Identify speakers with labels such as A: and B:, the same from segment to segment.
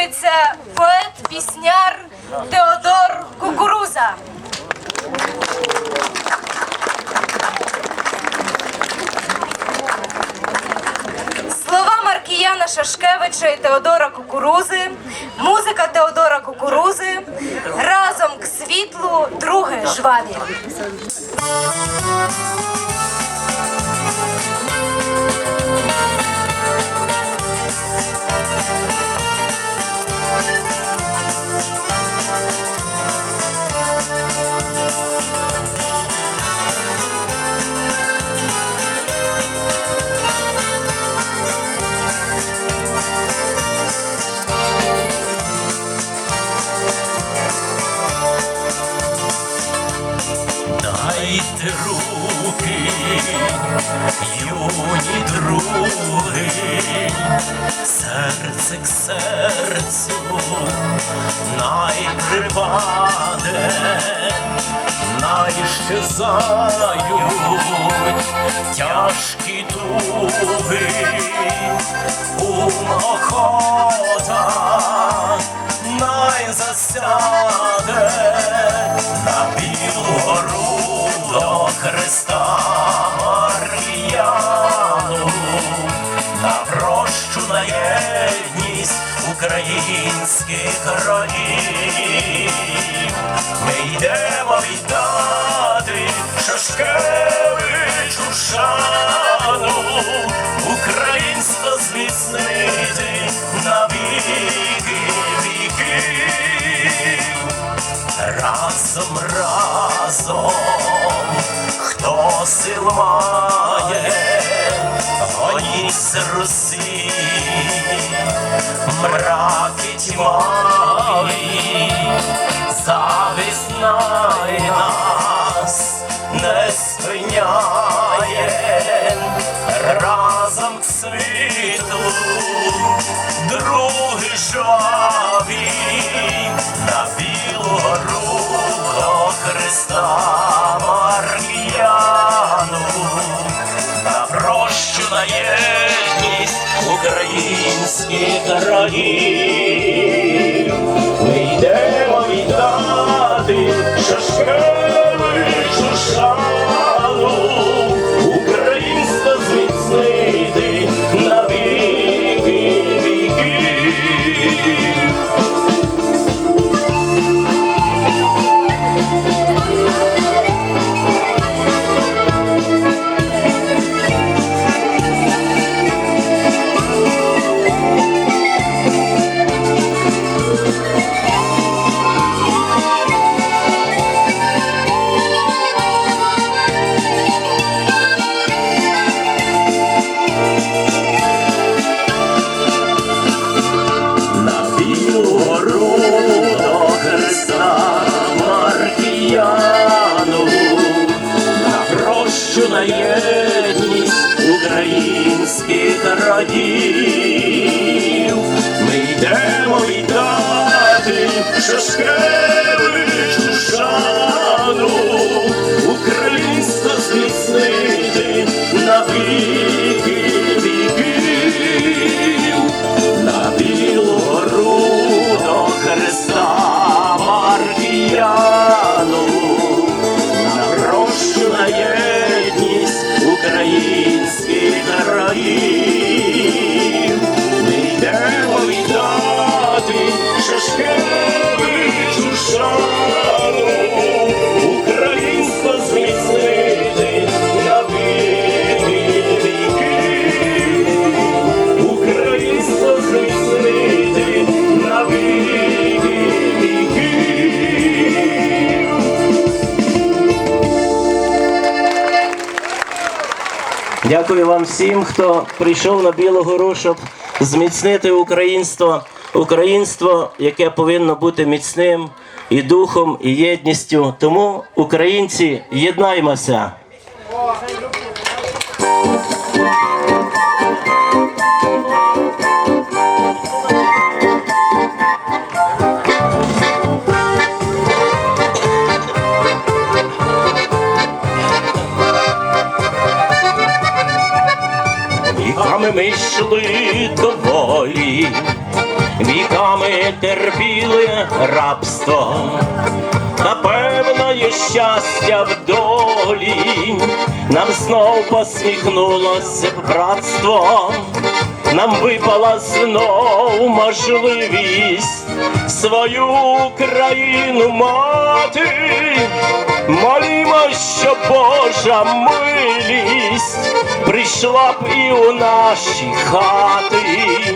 A: втілюється поет, пісняр Теодор Кукуруза. Слова Маркіяна Шашкевича і Теодора Кукурузи, музика Теодора Кукурузи разом к світлу друге жваві.
B: Серцю най припаде, най тяжкі туги, ум охота, най засяде на білу гору Христа українських родів. Ми йдемо віддати Шашкевичу шану, українство зміцнити на віки віків разом, разом, хто сил має, гоніть з Русі, мраки тьмаві, зависть нас не спиняє, разом к світу, другий жаві, на білу гору Христа українських родів. Ми йдемо віддати Шашкевичу
C: Вам всім, хто прийшов на Білу Гору, щоб зміцнити українство, українство, яке повинно бути міцним і духом, і єдністю. Тому, українці, єднаймося.
B: Знов посміхнулося братство, нам випала знов можливість свою країну мати. Молімо, що Божа милість прийшла б і у наші хати.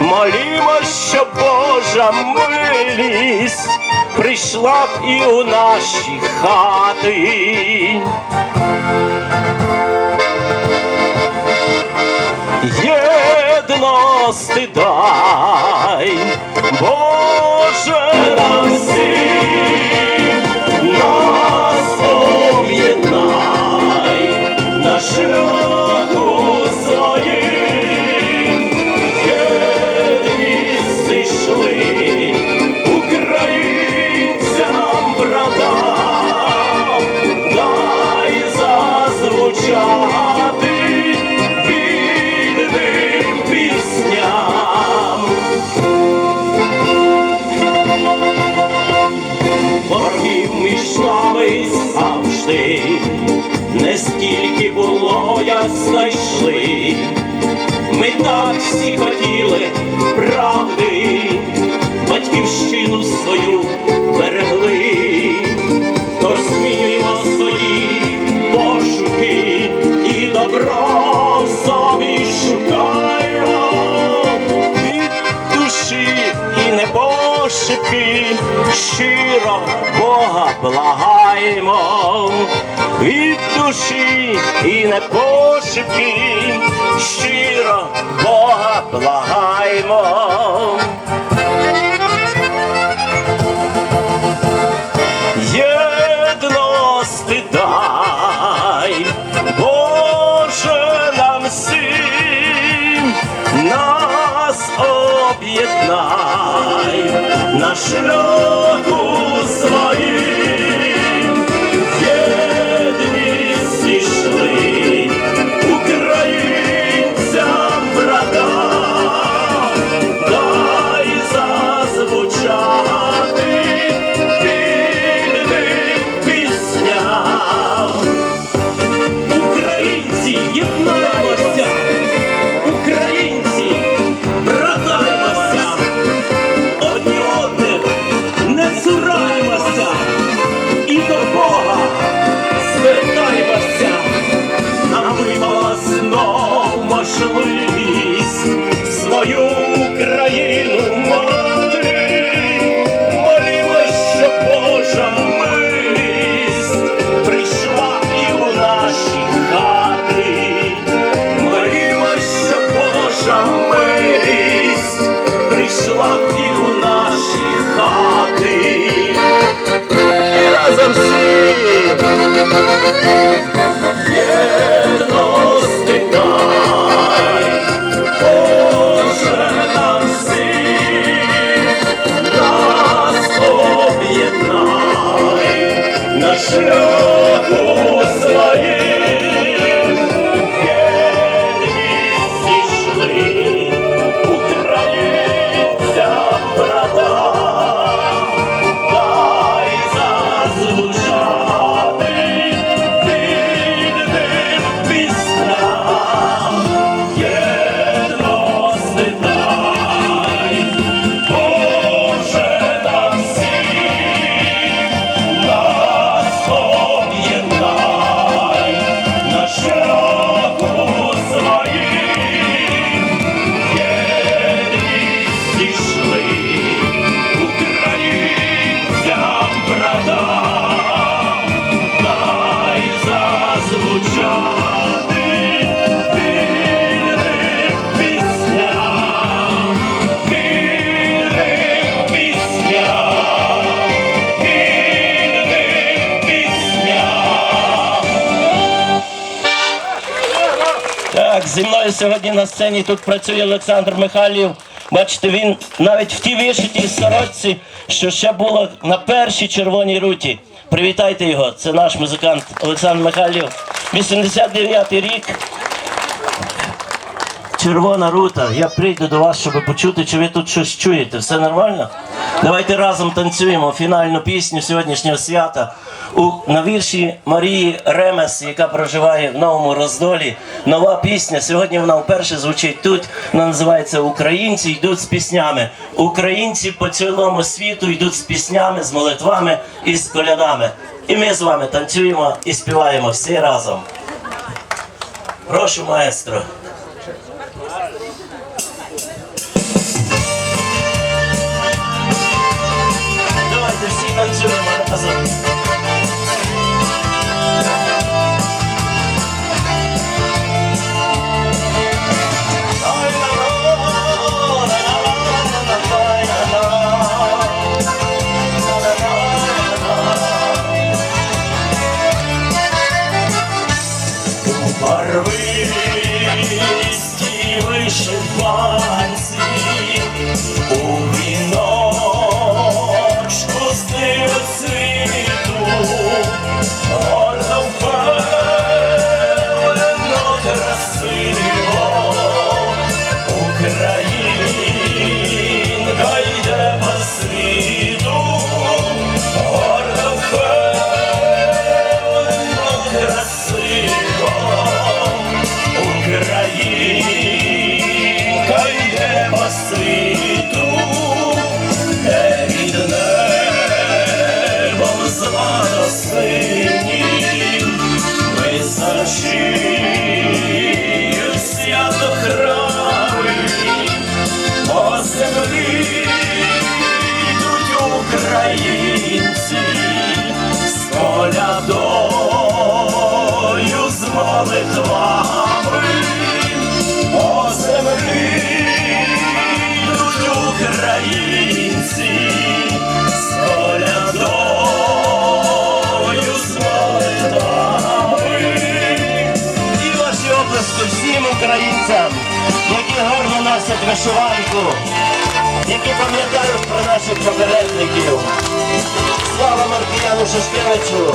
B: Молімо, що Божа милість прийшла б і у наші хати. Єдності дай, Боже нам всім, як знайшли. Ми так всі хотіли правди, батьківщину свою берегли, тож змінюємо свої пошуки і добро собі шукаємо. Від душі і не пошепки, щиро Бога благаємо, від душі і не пошепки, щиро Бога благаємо. Єдності дай, Боже нам всім, нас об'єднай. На шляху знов сьогодні на сцені тут працює Олександр Михайлів. Бачите, він навіть в тій вишитій сорочці, що ще було на першій червоній руті. Привітайте його, це наш музикант Олександр Михайлів. 89-й рік. Червона рута, я прийду до вас, щоб почути, чи ви тут щось чуєте. Все нормально? Давайте разом танцюємо фінальну пісню сьогоднішнього свята у на вірші Марії Ремес, яка проживає в новому роздолі. Нова пісня. Сьогодні вона вперше звучить тут. Вона називається Українці йдуть з піснями. Українці по цілому світу йдуть з піснями, з молитвами і з колядами. І ми з вами танцюємо і співаємо всі разом. Прошу, маестро. Вишиванку, які пам'ятають про наших попередників. Слава Маркіяну Шашкевичу!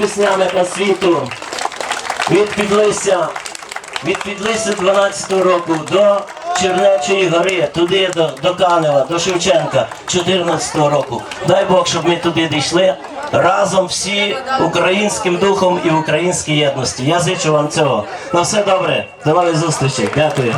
B: Піснями по світу. Від Підлися, від Підлися 12-го року до Чернечої гори, туди до, до Канева, до Шевченка 14-го року. Дай Бог, щоб ми туди дійшли разом всі українським духом і українській єдності. Я зичу вам цього. На все добре. До нових зустрічей. Дякую.